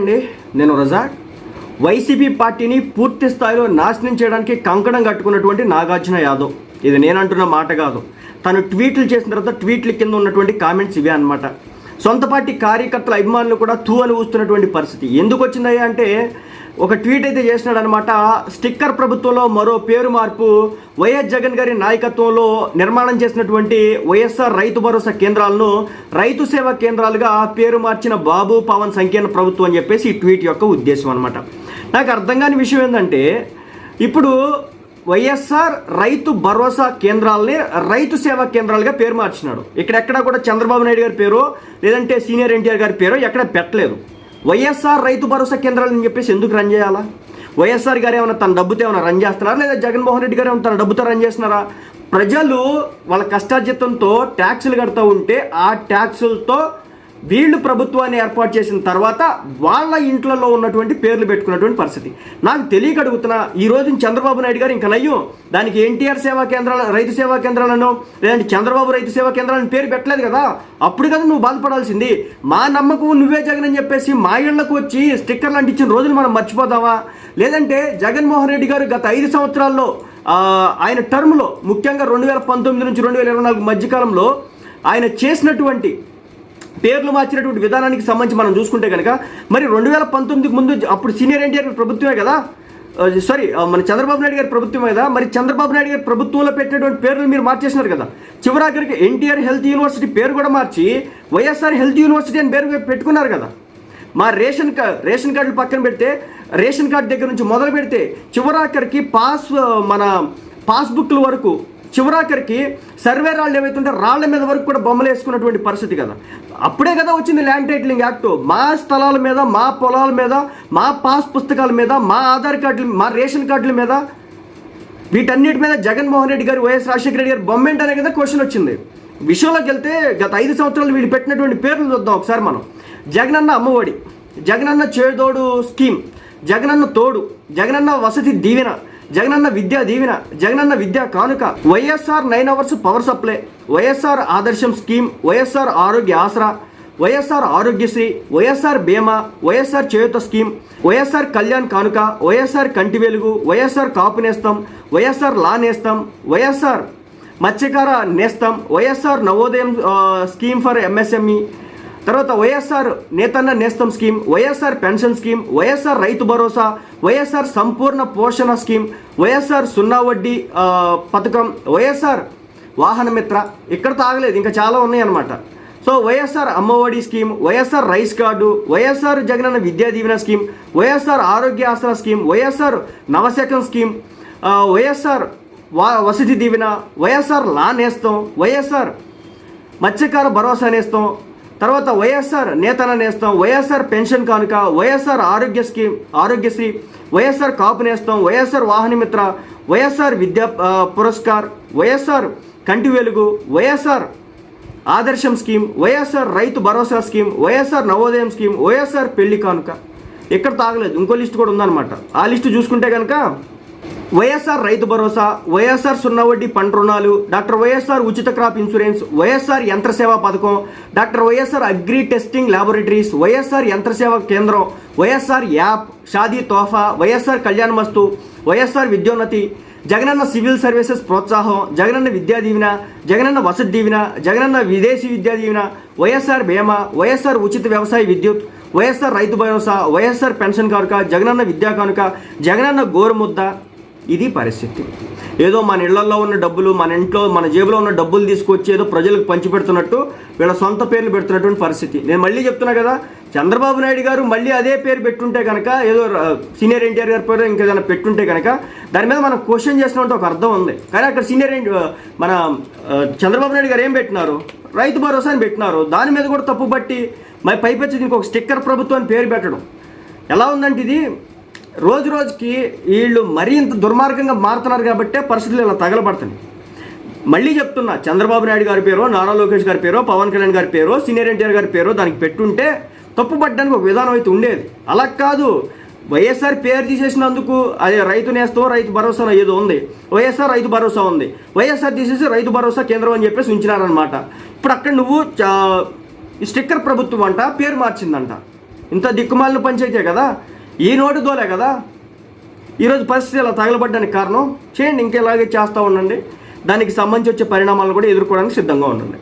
అండి నేను రజాక్. వైసీపీ పార్టీని పూర్తి స్థాయిలో నాశనం చేయడానికి కంకణం కట్టుకున్నటువంటి నాగార్జున యాదవ్. ఇది నేను అంటున్న మాట కాదు. తను ట్వీట్లు చేసిన తర్వాత ట్వీట్ల కింద ఉన్నటువంటి కామెంట్స్ ఇవే అనమాట సొంత పార్టీ కార్యకర్తల అభిమానులు కూడా తూ అని ఊస్తున్నటువంటి పరిస్థితి. ఎందుకు వచ్చిందయ్యా అంటే ఒక ట్వీట్ అయితే చేసినాడు అనమాట స్టిక్కర్ ప్రభుత్వంలో మరో పేరు మార్పు వైఎస్ జగన్ గారి నాయకత్వంలో నిర్మాణం చేసినటువంటి వైఎస్ఆర్ రైతు భరోసా కేంద్రాలను రైతు సేవా కేంద్రాలుగా పేరు మార్చిన బాబు పవన్ సంకీర్ణ ప్రభుత్వం అని చెప్పేసి ఈ ట్వీట్ యొక్క ఉద్దేశం అనమాట నాకు అర్థం కాని విషయం ఏంటంటే ఇప్పుడు వైఎస్ఆర్ రైతు భరోసా కేంద్రాలని రైతు సేవా కేంద్రాలుగా పేరు మార్చినాడు. ఇక్కడెక్కడ కూడా చంద్రబాబు నాయుడు గారి పేరు లేదంటే సీనియర్ ఎన్టీఆర్ గారి పేరు ఎక్కడ పెట్టలేదు. వైఎస్ఆర్ రైతు భరోసా కేంద్రాలు అని చెప్పేసి ఎందుకు రన్ చేయాలా? వైఎస్ఆర్ గారు ఏమైనా తన డబ్బుతో ఏమైనా రన్ చేస్తున్నారా? లేదా జగన్మోహన్ రెడ్డి గారు ఏమైనా తన డబ్బుతో రన్ చేస్తున్నారా? ప్రజలు వాళ్ళ కష్టార్జితంతో ట్యాక్సులు కడుతూ ఉంటే ఆ ట్యాక్సులతో వీళ్ళు ప్రభుత్వాన్ని ఏర్పాటు చేసిన తర్వాత వాళ్ళ ఇంట్లలో ఉన్నటువంటి పేర్లు పెట్టుకున్నటువంటి పరిస్థితి. నాకు తెలియక అడుగుతున్నా ఈ రోజు చంద్రబాబు నాయుడు గారు ఇంకా నయ్యం దానికి ఎన్టీఆర్ సేవా కేంద్రాల రైతు సేవా కేంద్రాలను లేదంటే చంద్రబాబు రైతు సేవా కేంద్రాలను పేరు పెట్టలేదు కదా. అప్పుడు కదా నువ్వు బాధపడాల్సింది. మా నమ్మకం నువ్వే జగన్ అని చెప్పేసి మా ఇళ్ళకు వచ్చి స్టిక్కర్లు అంటించిన రోజులు మనం మర్చిపోదామా లేదంటే జగన్మోహన్ రెడ్డి గారు గత ఐదు సంవత్సరాల్లో ఆయన టర్మ్లో ముఖ్యంగా రెండు వేల పంతొమ్మిది నుంచి రెండు వేల ఇరవై నాలుగు మధ్యకాలంలో ఆయన చేసినటువంటి పేర్లు మార్చినటువంటి విధానానికి సంబంధించి మనం చూసుకుంటే కనుక మరి రెండు వేల పంతొమ్మిదికి ముందు అప్పుడు సీనియర్ ఎన్టీఆర్ ప్రభుత్వమే కదా? సారీ మన చంద్రబాబు నాయుడు గారి ప్రభుత్వమే కదా? మరి చంద్రబాబు నాయుడు గారి ప్రభుత్వంలో పెట్టినటువంటి పేర్లు మీరు మార్చేసినారు కదా. చివరాఖరికి ఎన్టీఆర్ హెల్త్ యూనివర్సిటీ పేరు కూడా మార్చి వైఎస్ఆర్ హెల్త్ యూనివర్సిటీ అని పేరు పెట్టుకున్నారు కదా. మా రేషన్ కార్డ్ రేషన్ కార్డులు పక్కన పెడితే రేషన్ కార్డు దగ్గర నుంచి మొదలు పెడితే చివరాఖరికి పాస్ మన పాస్బుక్ల వరకు చివరాఖరికి సర్వే రాళ్ళు ఏవైతుంటే రాళ్ళ మీద వరకు కూడా బొమ్మలు వేసుకున్నటువంటి పరిస్థితి కదా. అప్పుడే కదా వచ్చింది ల్యాండ్ టైటిలింగ్ యాక్ట్ మా స్థలాల మీద మా పొలాల మీద మా పాస్ పుస్తకాల మీద మా ఆధార్ కార్డుల మా రేషన్ కార్డుల మీద వీటన్నిటి మీద జగన్మోహన్ రెడ్డి గారు వైఎస్ రాజశేఖర రెడ్డి గారు బొమ్మ ఏంటనే కదా క్వశ్చన్ వచ్చింది. విషయంలోకి వెళ్తే గత ఐదు సంవత్సరాలు వీళ్ళు పెట్టినటువంటి పేర్లు చూద్దాం ఒకసారి మనం. జగనన్న అమ్మఒడి జగనన్న చేదోడు స్కీమ్ జగనన్న తోడు జగనన్న వసతి దీవెన జగనన్న విద్యా దీవెన జగనన్న విద్యా కానుక YSR nine hours power supply YSR ఆదర్శం స్కీమ్ వైఎస్ఆర్ ఆరోగ్య ఆసరా వైఎస్ఆర్ ఆరోగ్యశ్రీ వైఎస్ఆర్ బీమా వైఎస్ఆర్ చేయూత స్కీమ్ వైఎస్ఆర్ కళ్యాణ్ కానుక వైఎస్ఆర్ కంటి వెలుగు వైఎస్ఆర్ కాపు నేస్తం వైఎస్ఆర్ లా నేస్తం వైఎస్ఆర్ మత్స్యకార నేస్తం YSR Navodayam scheme for MSME తర్వాత వైఎస్ఆర్ నేతన్న నేస్తం scheme YSR pension scheme YSR Rythu Bharosa YSR సంపూర్ణ పోషణ స్కీమ్ వైఎస్ఆర్ సున్నా వడ్డీ పథకం వైఎస్ఆర్ వాహన మిత్ర ఇక్కడ తాగలేదు ఇంకా చాలా ఉన్నాయి అన్నమాట. So YSR Amma Vodi scheme YSR rice card YSR Jagananna Vidya Deevena scheme YSR ఆరోగ్య ఆసరా scheme YSR Navasakam scheme YSR వా వసతి దీవెన వైఎస్ఆర్ లా నేస్తం వైఎస్ఆర్ మత్స్యకార భరోసా నేస్తాం తర్వాత వైఎస్ఆర్ నేతన నేస్తాం వైఎస్ఆర్ పెన్షన్ కానుక వైఎస్ఆర్ ఆరోగ్య scheme Aarogyasri YSR Kapu నేస్తాం YSR Vahanamitra YSR విద్యా పురస్కార్ వైఎస్ఆర్ కంటి వెలుగు వైఎస్ఆర్ ఆదర్శం scheme YSR Rythu Bharosa scheme YSR నవోదయం స్కీమ్ వైఎస్ఆర్ పెళ్ళి కానుక. ఎక్కడ తాగలేదు. ఇంకో లిస్ట్ కూడా ఉందన్నమాట. ఆ లిస్టు చూసుకుంటే కనుక వైఎస్ఆర్ రైతు భరోసా వైఎస్ఆర్ సున్నా వడ్డీ పంట రుణాలు డాక్టర్ వైఎస్ఆర్ ఉచిత క్రాప్ ఇన్సూరెన్స్ వైఎస్ఆర్ యంత్రసేవ పథకం doctor YSR agri testing laboratories YSR యంత్రసేవ కేంద్రం వైఎస్ఆర్ యాప్ షాదీ తోఫా వైఎస్ఆర్ కళ్యాణ్ మస్తు వైఎస్ఆర్ విద్యోన్నతి జగనన్న సివిల్ సర్వీసెస్ ప్రోత్సాహం జగనన్న విద్యా దీవెన జగనన్న వసతి దీవెన జగనన్న విదేశీ విద్యా దీవెన వైఎస్ఆర్ బీమా వైఎస్ఆర్ ఉచిత వ్యవసాయ విద్యుత్ వైఎస్ఆర్ రైతు భరోసా వైఎస్ఆర్ పెన్షన్ కానుక జగనన్న విద్యా కానుక జగనన్న గోరుముద్ద ఇది పరిస్థితి. ఏదో మన ఇళ్ళలో ఉన్న డబ్బులు మన ఇంట్లో మన జేబులో ఉన్న డబ్బులు తీసుకొచ్చి ఏదో ప్రజలకు పంచిపెడుతున్నట్టు వీళ్ళ సొంత పేర్లు పెడుతున్నటువంటి పరిస్థితి. నేను మళ్ళీ చెప్తున్నా కదా చంద్రబాబు నాయుడు గారు మళ్ళీ అదే పేరు పెట్టుంటే కనుక ఏదో సీనియర్ ఎన్టీఆర్ గారి పేరు ఇంకేదైనా పెట్టుంటే కనుక దాని మీద మనం క్వశ్చన్ చేసినట్టు ఒక అర్థం ఉంది. కానీ అక్కడ సీనియర్ మన చంద్రబాబు నాయుడు గారు ఏం పెట్టినారు? రైతు భరోసా అని పెట్టినారు. దాని మీద కూడా తప్పు బట్టి మరి పైపెచ్చి దీనికి ఒక స్టిక్కర్ ప్రభుత్వం అని పేరు పెట్టడం. ఎలా ఉందంటే ఇది? రోజు రోజుకి వీళ్ళు మరీ ఇంత దుర్మార్గంగా మారుతున్నారు కాబట్టే పరిస్థితులు ఇలా తగలబడుతున్నాయి. మళ్ళీ చెప్తున్నా చంద్రబాబు నాయుడు గారి పేరో నారా లోకేష్ గారి పేరో పవన్ కళ్యాణ్ గారి పేరో సీనియర్ ఎన్టీఆర్ గారి పేరో దానికి పెట్టుంటే తప్పు పడ్డానికి ఒక విధానం అయితే ఉండేది. అలా కాదు వైఎస్ఆర్ పేరు తీసేసినందుకు అదే రైతు నేస్తో రైతు భరోసా ఏదో ఉంది. వైఎస్ఆర్ రైతు భరోసా ఉంది. వైఎస్ఆర్ తీసేసి రైతు భరోసా కేంద్రం అని చెప్పేసి ఉంచినారనమాట ఇప్పుడు అక్కడ నువ్వు ఈ స్టిక్కర్ ప్రభుత్వం అంట పేరు మార్చిందంట. ఇంత దిక్కుమాలిన పంచాయతీ కదా. ఈ నోటి దోలే కదా? ఈరోజు పరిస్థితి ఇలా తగలబడ్డానికి కారణం చేయండి ఇంకెలాగే చేస్తూ ఉండండి. దానికి సంబంధించి వచ్చే పరిణామాలను కూడా ఎదుర్కోవడానికి సిద్ధంగా ఉండండి.